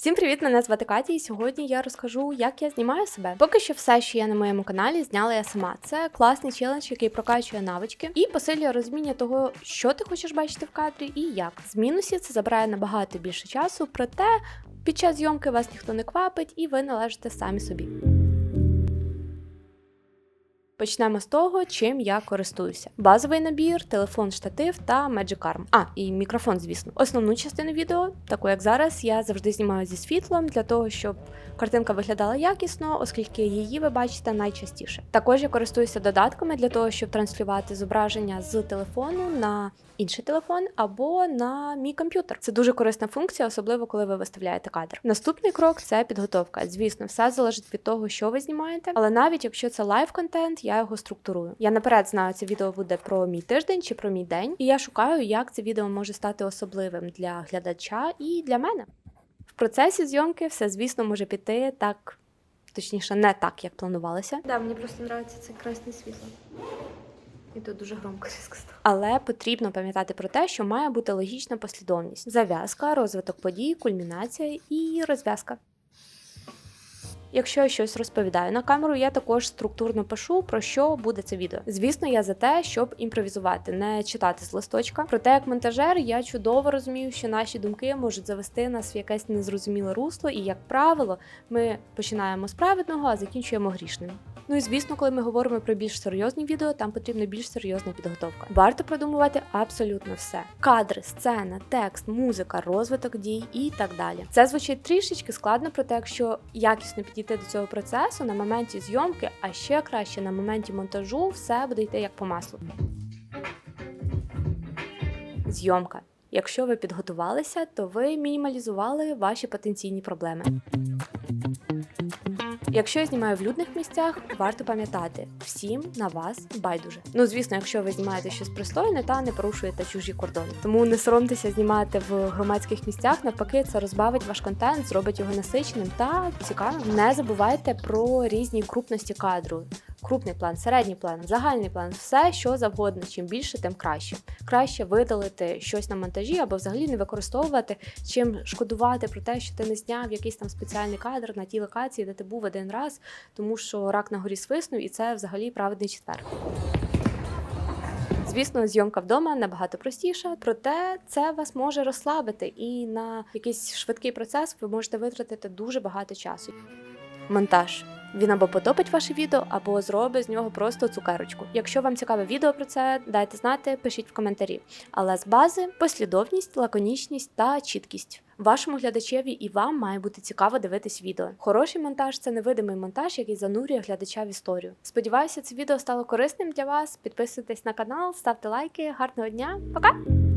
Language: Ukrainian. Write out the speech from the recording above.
Всім привіт! Мене звати Катя, і сьогодні я розкажу, як я знімаю себе. Поки що все, що є на моєму каналі, зняла я сама. Це класний челендж, який прокачує навички і посилює розуміння того, що ти хочеш бачити в кадрі і як. З мінусів це забирає набагато більше часу, проте під час зйомки вас ніхто не квапить, і ви належите самі собі. Почнемо з того, чим я користуюся. Базовий набір, телефон, штатив та Magic Arm. А, і мікрофон, звісно. Основну частину відео, таку як зараз, я завжди знімаю зі світлом для того, щоб картинка виглядала якісно, оскільки її ви бачите найчастіше. Також я користуюся додатками для того, щоб транслювати зображення з телефону на інший телефон або на мій комп'ютер. Це дуже корисна функція, особливо коли ви виставляєте кадр. Наступний крок це підготовка. Звісно, все залежить від того, що ви знімаєте, але навіть якщо це лайв контент, я його структурую. Я наперед знаю, це відео буде про мій тиждень чи про мій день, і я шукаю, як це відео може стати особливим для глядача і для мене. В процесі зйомки все, звісно, може піти так, точніше, не так, як планувалося. Да, мені просто подобається це красне світло. І тут дуже громко різко. Але потрібно пам'ятати про те, що має бути логічна послідовність: зав'язка, розвиток подій, кульмінація і розв'язка. Якщо я щось розповідаю на камеру, я також структурно пишу про що буде це відео. Звісно, я за те, щоб імпровізувати, не читати з листочка. Проте, як монтажер, я чудово розумію, що наші думки можуть завести нас в якесь незрозуміле русло, і як правило, ми починаємо з праведного, а закінчуємо грішним. Ну і звісно, коли ми говоримо про більш серйозні відео, там потрібна більш серйозна підготовка. Варто продумувати абсолютно все: кадри, сцена, текст, музика, розвиток дій і так далі. Це звучить трішечки складно, проте якщо якісно підійти до цього процесу на моменті зйомки, а ще краще на моменті монтажу, все буде йти як по маслу. Зйомка. Якщо ви підготувалися, то ви мінімалізували ваші потенційні проблеми. Якщо я знімаю в людних місцях, варто пам'ятати, всім на вас байдуже. Ну звісно, якщо ви знімаєте щось пристойне та не порушуєте чужі кордони. Тому не соромтеся знімати в громадських місцях. Навпаки, це розбавить ваш контент, зробить його насиченим та цікавим. Не забувайте про різні крупності кадру. Крупний план, середній план, загальний план, все що завгодно. Чим більше, тим краще. Краще видалити щось на монтажі або взагалі не використовувати, чим шкодувати про те, що ти не зняв якийсь там спеціальний кадр на тій локації, де ти був один раз, тому що рак на горі свиснув, і це взагалі праведний четвер. Звісно, зйомка вдома набагато простіша, проте це вас може розслабити, і на якийсь швидкий процес ви можете витратити дуже багато часу. Монтаж. Він або потопить ваше відео, або зробить з нього просто цукерочку. Якщо вам цікаве відео про це, дайте знати, пишіть в коментарі. Але з бази послідовність, лаконічність та чіткість. Вашому глядачеві і вам має бути цікаво дивитись відео. Хороший монтаж це невидимий монтаж, який занурює глядача в історію. Сподіваюся, це відео стало корисним для вас. Підписуйтесь на канал, ставте лайки. Гарного дня, пока!